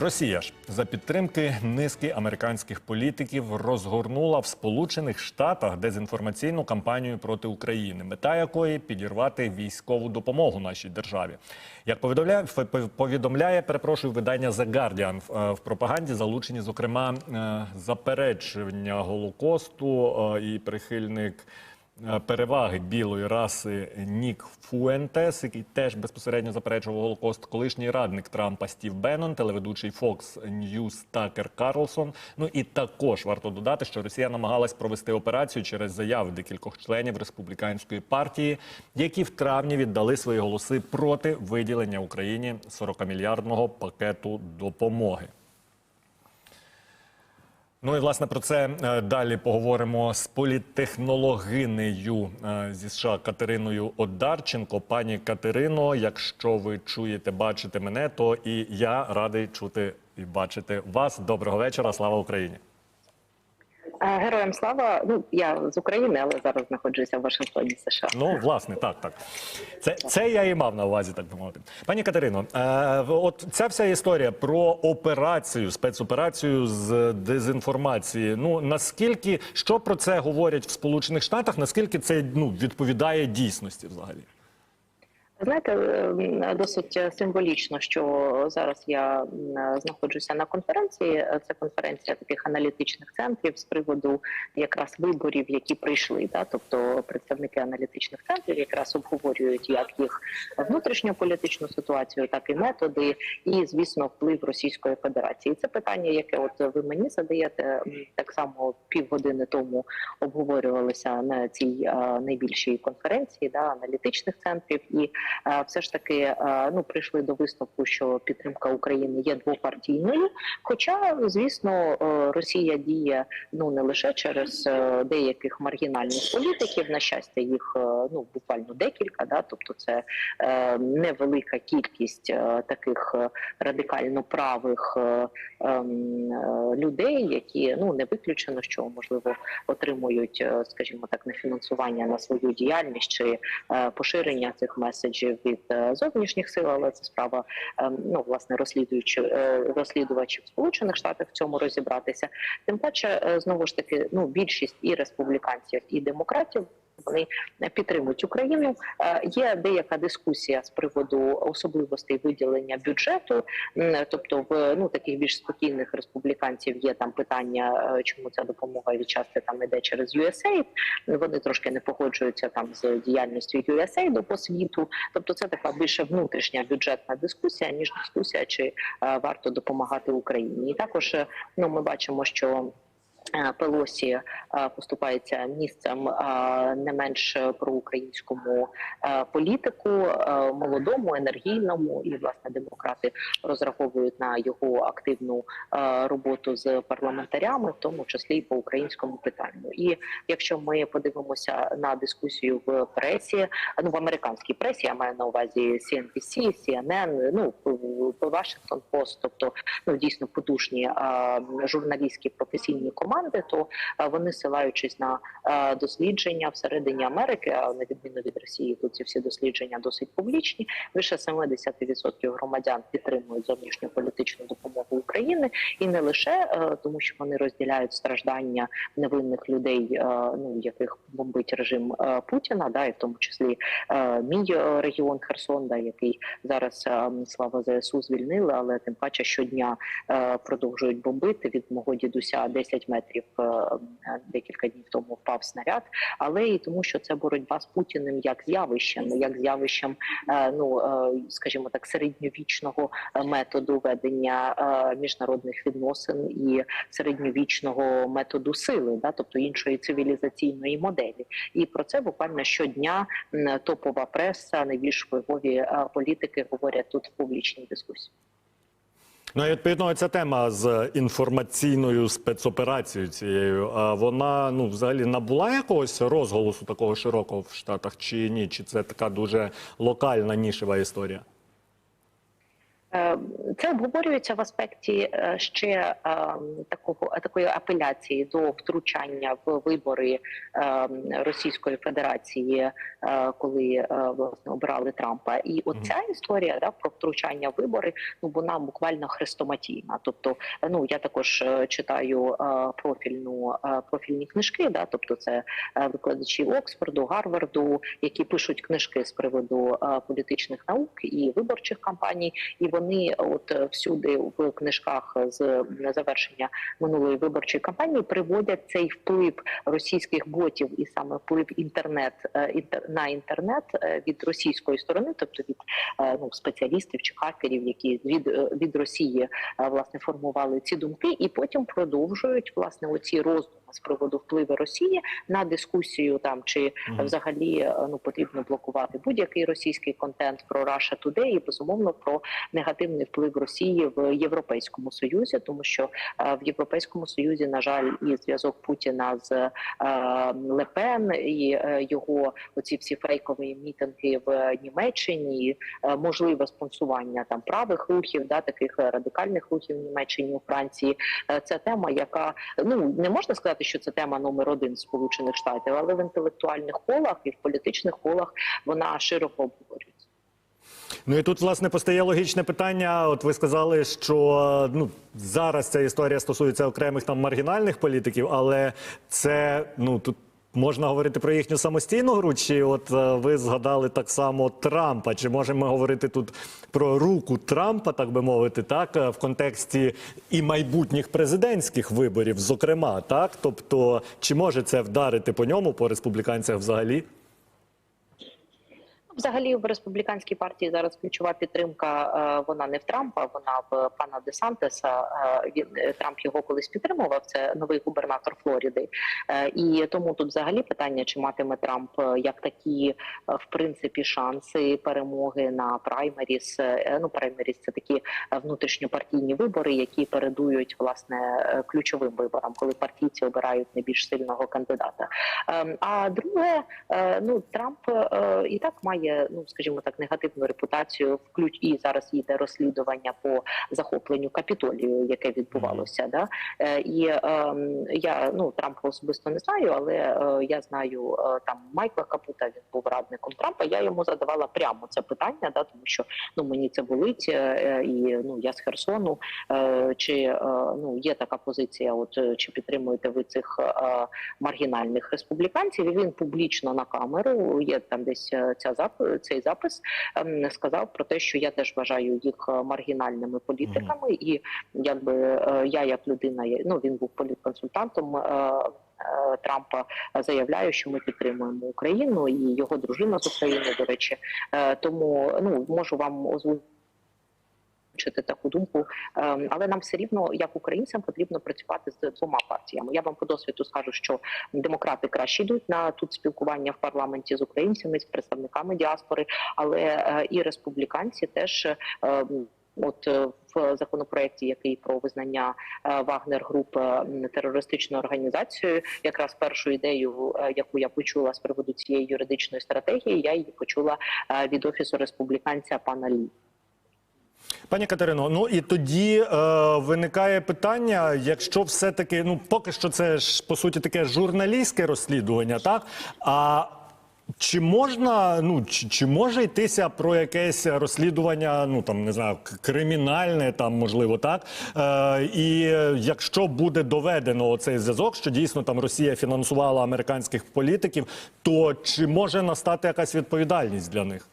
Росія ж за підтримки низки американських політиків розгорнула в Сполучених Штатах дезінформаційну кампанію проти України, мета якої підірвати військову допомогу нашій державі. Як повідомляє повідомляє, перепрошую видання The Guardian, в- е, в пропаганді залучені, зокрема, е, заперечення Голокосту е, і прихильник. Е, переваги білої раси Нік Фуентес, який теж безпосередньо заперечував Голокост, колишній радник Трампа Стів Беннон, телеведучий Fox News Такер Карлсон. Ну і також варто додати, що Росія намагалась провести операцію через заяви декількох членів республіканської партії, які в травні віддали свої голоси проти виділення Україні 40-мільярдного пакету допомоги. Ну і власне про це е, далі поговоримо з політтехнологинею е, зі США Катериною Одарченко. Пані Катерино, якщо ви чуєте, бачите мене, то і я радий чути і бачити вас. Доброго вечора. Слава Україні! Героям слава. Ну я з України, але зараз знаходжуся в Вашингтоні, США. Ну, власне, так, так. Це, це я і мав на увазі, так би мовити. Пані Катерино, е, от ця вся історія про операцію, спецоперацію з дезінформації. Ну наскільки що про це говорять в Сполучених Штатах? Наскільки це ну відповідає дійсності взагалі? Знаєте, досить символічно, що зараз я знаходжуся на конференції. Це конференція таких аналітичних центрів з приводу якраз виборів, які прийшли. Да? Тобто представники аналітичних центрів якраз обговорюють як їх внутрішню політичну ситуацію, так і методи, і звісно, вплив Російської Федерації. Це питання, яке от ви мені задаєте так само півгодини тому обговорювалося на цій найбільшій конференції да, аналітичних центрів і все ж таки е, ну прийшли до висновку, що підтримка України є двопартійною. Хоча, звісно, е, Росія діє ну не лише через е, деяких маргінальних політиків, на щастя, їх е, ну буквально декілька, да, тобто це е, невелика кількість е, таких е, радикально правих е, ем, е, людей, які ну не виключено, що можливо отримують, е, скажімо так, на фінансування на свою діяльність чи е, поширення цих меседжів від е, зовнішніх сил, але це справа ем, ну власне розслідуючи е, розслідувачів Сполучених Штатів в цьому розібратися. Тим паче, е, знову ж таки, ну більшість і республіканців, і демократів. Вони підтримують Україну. Е, Є деяка дискусія з приводу особливостей виділення бюджету. Тобто, в ну таких більш спокійних республіканців є там питання, е, чому ця допомога відчасти там іде через USAID. Вони трошки не погоджуються там з діяльністю USAID по світу. Тобто, це така більше внутрішня бюджетна дискусія ніж дискусія, чи е, варто допомагати Україні. І також ну ми бачимо, що. Е, Пелосі е, поступається місцем е, не менш проукраїнському політику, молодому, енергійному, і власне демократи розраховують на його активну роботу з парламентарями, в тому числі і по українському питанню. І якщо ми подивимося на дискусію в пресі, ну в американській пресі, я маю на увазі CNBC, CNN, ну Washington Post, тобто ну дійсно потужні журналістські професійні команди, то е, вони силаючись на е, дослідження всередині Америки, а на відміну від Росії, тут ці всі дослідження досить публічні. Більше 70% громадян підтримують зовнішню політичну допомогу України, і не лише е, тому, що вони розділяють страждання невинних людей, ну яких бомбить режим Путіна, да, і в тому числі мій регіон Херсон, да, який зараз слава ЗСУ звільнили, але тим паче щодня продовжують бомбити від мого дідуся 10 метрів е, е, декілька днів тому впав снаряд, але і тому, що це боротьба з Путіним як з'явищем, як з'явищем, е, ну скажімо так, середньовічного методу ведення міжнародних відносин і середньовічного методу сили, да, тобто іншої цивілізаційної моделі. І про це буквально щодня топова преса, найбільш впливові політики говорять тут в публічній дискусії. Ну і відповідно ця тема з інформаційною спецоперацією цією. Вона ну взагалі набула якогось розголосу такого широкого в Штатах чи ні? Чи це така дуже локальна нішева історія? Е, Це обговорюється в аспекті е, ще е, такого такої апеляції до втручання в вибори Російської Федерації, коли власне обирали Трампа. І оця історія да, про втручання в вибори, ну вона буквально хрестоматійна. Тобто, ну я також читаю профільну профільні книжки, да, тобто це викладачі Оксфорду, Гарварду, які пишуть книжки з приводу політичних наук і виборчих кампаній, і вони от е, всюди в книжках з завершення минулої виборчої кампанії приводять цей вплив російських ботів і саме вплив інтернет е, на інтернет е, від російської сторони, тобто від е, ну спеціалістів чи хакерів, які від, від Росії власне формували ці думки, і потім продовжують власне оці роздуми з приводу впливу Росії на дискусію там чи взагалі е, ну потрібно блокувати будь-який російський контент про Russia Today і безумовно про негативний вплив Росії в Європейському Союзі, тому що е, в Європейському Союзі, на жаль, і зв'язок Путіна з е, Лепен і його оці всі фейкові мітинги в Німеччині, можливе спонсування там правих рухів, да таких радикальних рухів в Німеччині у Франції. Це тема, яка ну не можна сказати, що це тема номер один Сполучених Штатів, але в інтелектуальних колах і в політичних колах вона широко обговорюється. Ну і тут власне постає логічне питання. От ви сказали, що ну зараз ця історія стосується окремих там маргінальних політиків, але це ну тут. Можна говорити про їхню самостійну гру, чи от е, ви згадали так само Трампа? Чи можемо говорити тут про руку Трампа, так би мовити, так е, в контексті і майбутніх президентських виборів, зокрема, так? Тобто, чи може це вдарити по ньому, по республіканцях взагалі? Взагалі в республіканській партії зараз ключова підтримка. е, Вона не в Трампа, вона в пана Десантеса. Е, Він е, Трамп його колись підтримував. Це новий губернатор Флориди. І тому тут взагалі питання, чи матиме Трамп як такі в принципі шанси перемоги на праймеріс. Ну праймеріс це такі внутрішньопартійні вибори, які передують власне ключовим виборам, коли партійці обирають найбільш сильного кандидата. Ем, А друге, ну Трамп і так має, ну скажімо так, негативну репутацію. Включ і зараз йде розслідування по захопленню капітолію, яке відбувалося. Да? Е, І ем, я ну Трампа особисто не знаю, але е, я знаю е, там Майкла Капута. Він був радником Трампа. Я йому задавала прямо це питання, да, тому що ну мені це болить, е, е, і ну я з Херсону. Е, Чи е, ну є така позиція? От е, чи підтримуєте ви цих е, маргінальних республіканців? І він публічно на камеру є там десь е, ця зап... цей запис. ем, Сказав про те, що я теж вважаю їх е, маргінальними політиками, і якби е, я як людина, ну він був політконсультантом. е, е, Трампа заявляю, що ми підтримуємо Україну і його дружина з України. До речі, Е, тому ну можу вам озвучити таку думку, Ем, але нам все рівно, як українцям, потрібно працювати з двома партіями. Я вам по досвіду скажу, що демократи краще йдуть на тут спілкування в парламенті з українцями, з представниками діаспори, але е, і республіканці теж. ем, От е, в законопроекті, який про визнання е, Вагнер груп терористичною організацією, якраз першу ідею, яку я почула з приводу цієї юридичної стратегії, я її почула від офісу республіканця пана Лі. Пані Катерино, ну і тоді е, виникає питання: якщо все-таки, ну поки що це ж по суті таке журналістське розслідування, так? А чи можна, ну чи, чи може йтися про якесь розслідування, ну там не знаю, кримінальне, там можливо так? Е, і якщо буде доведено цей зв'язок, що дійсно там Росія фінансувала американських політиків, то чи може настати якась відповідальність для них?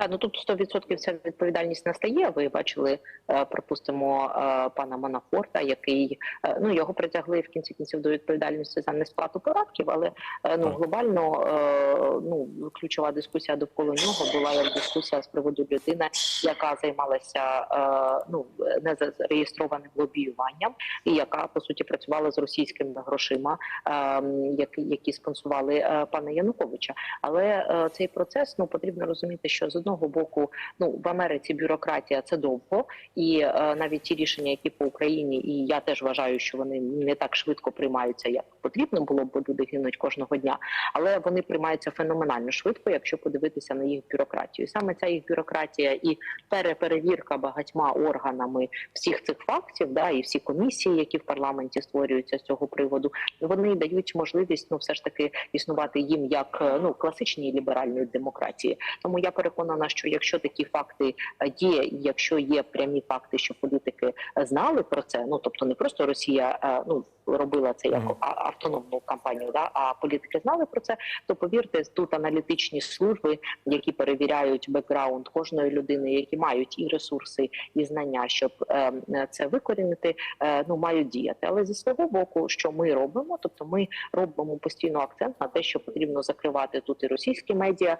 Так, ну тут 100% ця відповідальність настає. Ви бачили, е, припустимо, е, пана Манафорта, який е, ну його притягли в кінці кінців до відповідальності за несплату податків, але ну глобально ну ключова дискусія довкола нього була як дискусія з приводу людини, яка займалася ну не зареєстрованим лобіюванням, і яка по суті працювала з російськими грошима, які, які спонсували пана Януковича. Але цей процес ну потрібно розуміти, що з одного одного боку, ну в Америці бюрократія це довго, і е, навіть ті рішення, які по Україні, і я теж вважаю, що вони не так швидко приймаються, як потрібно було бо люди гинуть кожного дня. Але вони приймаються феноменально швидко, якщо подивитися на їх бюрократію. Саме ця їх бюрократія і переперевірка багатьма органами всіх цих фактів, да і всі комісії, які в парламенті створюються з цього приводу, вони дають можливість ну все ж таки існувати їм як е, ну класичній ліберальної демократії. Тому я переконана, що якщо такі факти е, є, якщо є прямі факти, що політики е, знали про це, ну тобто не просто Росія е, ну робила це як автономну кампанію, да а політики знали про це, то повірте, тут аналітичні служби, які перевіряють бекграунд кожної людини, які мають і ресурси, і знання, щоб це викорінити, ну мають діяти. Але зі свого боку, що ми робимо, тобто ми робимо постійно акцент на те, що потрібно закривати тут і російські медіа,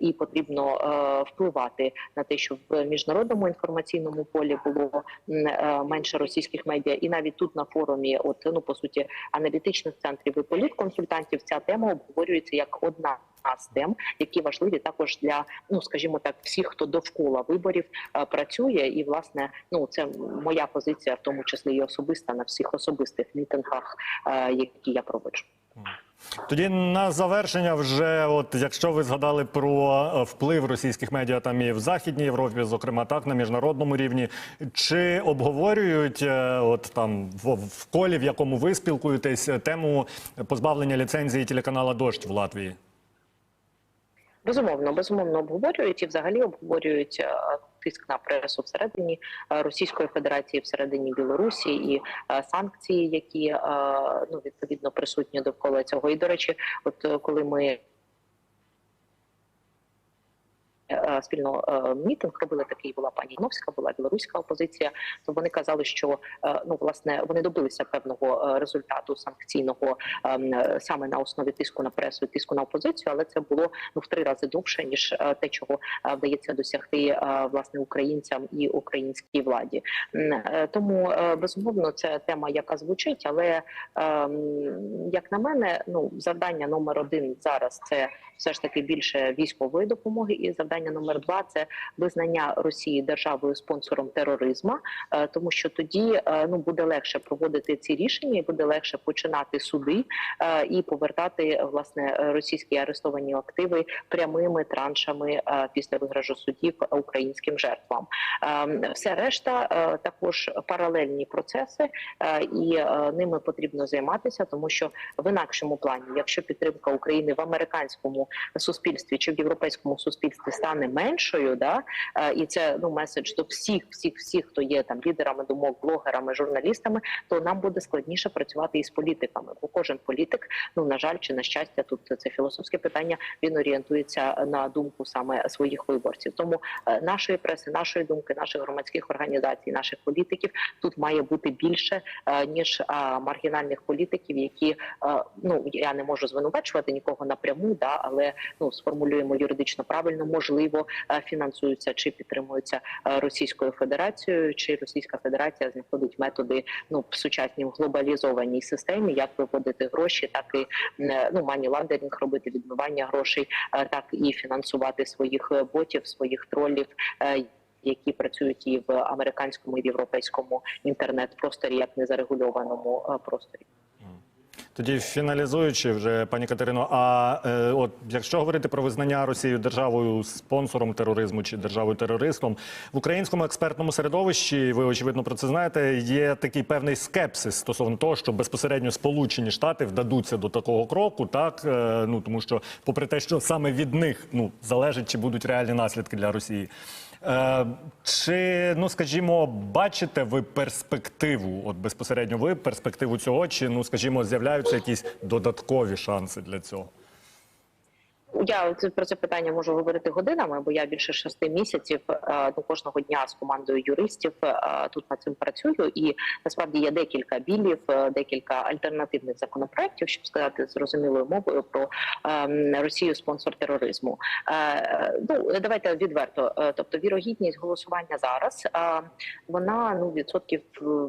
і потрібно впливати на те, щоб в міжнародному інформаційному полі було е, менше російських медіа, і навіть тут на форумі, от ну по суті, аналітичних центрів і політконсультантів, ця тема обговорюється як одна. З тем, які важливі також для ну скажімо так, всіх, хто довкола виборів е, працює, і власне, ну це моя позиція, в тому числі і особиста на всіх особистих мітингах, е, які я проводжу. Тоді на завершення, вже от якщо ви згадали про е, вплив російських медіа там і в Західній Європі, зокрема так на міжнародному рівні, чи обговорюють е, от там в, в колі, в якому ви спілкуєтесь, тему позбавлення ліцензії телеканала Дощ в Латвії? Безумовно, безумовно обговорюють і взагалі обговорюють е, тиск на пресу всередині е, Російської Федерації, всередині Білорусі і е, санкції, які е, ну відповідно присутні довкола цього. І до речі, от коли ми. е, Спільно е, мітинг робили такий. Була пані Новська, була білоруська опозиція. То вони казали, що е, ну власне вони добилися певного е, результату санкційного ем, е, саме на основі тиску на пресу, тиску на опозицію, але це було ну в три рази довше ніж е, те, чого е, вдається досягти е, власне українцям і українській владі. Е, Тому е, безумовно це тема, яка звучить, але ем, як на мене, ну завдання номер один зараз це все ж таки більше військової допомоги, і завдання номер два це визнання Росії державою спонсором тероризму, е, тому що тоді е, ну буде легше проводити ці рішення, і буде легше починати суди е, і повертати власне російські арестовані активи прямими траншами після вигражу судів українським жертвам. Все решта також паралельні процеси, і ними потрібно займатися, тому що в інакшому плані, якщо підтримка України в американському суспільстві чи в європейському суспільстві стане меншою, да е, і це ну меседж до всіх, всіх, всіх, хто є там лідерами думок, блогерами, журналістами, то нам буде складніше працювати із політиками. Бо кожен політик, ну на жаль, чи на щастя, тут це філософське питання. Він орієнтується на думку саме своїх виборців. Тому е, нашої преси, нашої думки, наших громадських організацій, наших політиків тут має бути більше е, ніж маргінальних політиків, які ну я не можу звинувачувати нікого напряму, да але ну сформулюємо юридично правильно, можливо, е, фінансуються чи підтримуються е, Російською Федерацією, чи Російська Федерація знаходить методи ну в сучасній глобалізованій системі, як виводити гроші, так і е, ну мані ландерінг робити відмивання грошей, так і фінансувати своїх ботів, своїх тролів. які працюють і в американському і в європейському інтернет-просторі, як незарегульованому просторі. Тоді фіналізуючи вже, пані Катерино, а е, от якщо говорити про визнання Росією державою спонсором тероризму чи державою терористом в українському експертному середовищі, ви очевидно про це знаєте, є такий певний скепсис стосовно того, що безпосередньо Сполучені Штати вдадуться до такого кроку, так е, ну тому що, попри те, що саме від них ну залежить, чи будуть реальні наслідки для Росії. Е, Чи, ну скажімо, бачите ви перспективу, от безпосередньо ви перспективу цього, чи ну скажімо, з'являються якісь додаткові шанси для цього? Я це- про це питання можу говорити годинами, бо я більше шести місяців е, ну, кожного дня з командою юристів е, тут над цим працюю. І насправді є декілька білів, е, декілька альтернативних законопроєктів, щоб сказати зрозумілою мовою про ем, Росію спонсор тероризму. Ну давайте відверто. Тобто, вірогідність голосування зараз вона ну відсотків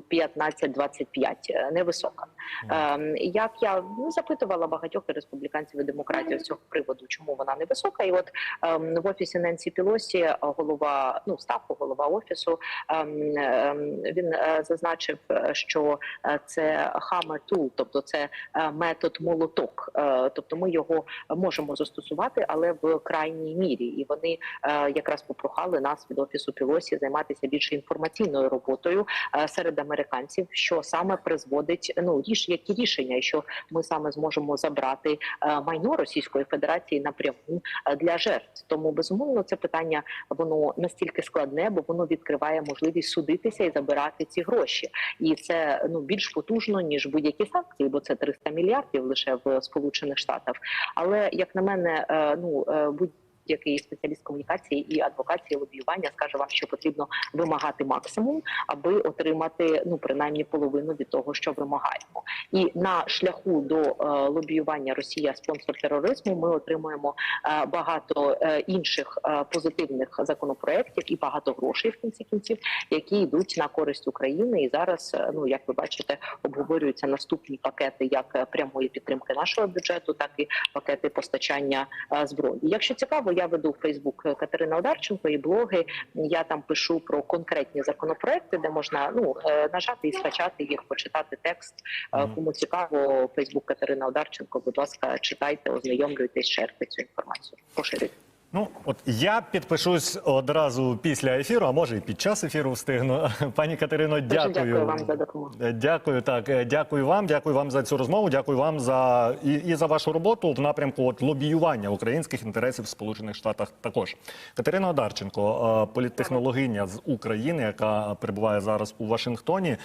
15-25, е, невисока. Ем, Як я ну, запитувала багатьох республіканців і демократів з цього приводу, чому вона невисока. І от ем, в офісі Ненсі Пілосі е, голова ну ставку, голова офісу ем, ем, він е, зазначив, е, що е, це hammer tool, тобто це метод молоток. Е, Тобто ми його можемо застосувати, але в крайній мірі. І вони е, якраз попрохали нас від офісу Пілосі займатися більше інформаційною роботою е, серед американців, що саме призводить ну ріш, які рішення, і що ми саме зможемо забрати е, майно Російської Федерації напряму е, для жертв. Тому безумовно це питання воно настільки складне, бо воно відкриває можливість судитися і забирати ці гроші, і це ну більш потужно ніж будь-які санкції, бо це 300 мільярдів лише в Сполучених Штатах. Але як на мене, е, ну е, будь який спеціаліст комунікації і адвокації лобіювання скаже вам, що потрібно вимагати максимум, аби отримати ну принаймні половину від того, що вимагаємо. І на шляху до е, лобіювання Росія спонсор тероризму. Ми отримуємо е, багато е, інших е, позитивних законопроєктів і багато грошей в кінці кінців, які йдуть на користь України. І зараз, е, ну як ви бачите, обговорюються наступні пакети як е, прямої підтримки нашого бюджету, так і пакети постачання е, зброї. Якщо цікаво, я веду Фейсбук Катерина Одарченко і блоги. Я там пишу про конкретні законопроекти, де можна ну е, нажати і скачати їх, почитати текст. Е, Кому цікаво, Фейсбук Катерина Одарченко. Будь ласка, читайте, ознайомлюйтесь, шерте цю інформацію. Поширюйте. Ну, от я підпишусь одразу після ефіру, а може і під час ефіру встигну. Пані Катерино, дякую. дякую вам за допомогу. Е, Дякую, так. е, Дякую вам. Дякую вам за цю розмову. Дякую вам за і, і за вашу роботу в напрямку от лобіювання українських інтересів в Сполучених Штатах. Також Катерина Одарченко, е, політтехнологиня з України, яка перебуває зараз у Вашингтоні.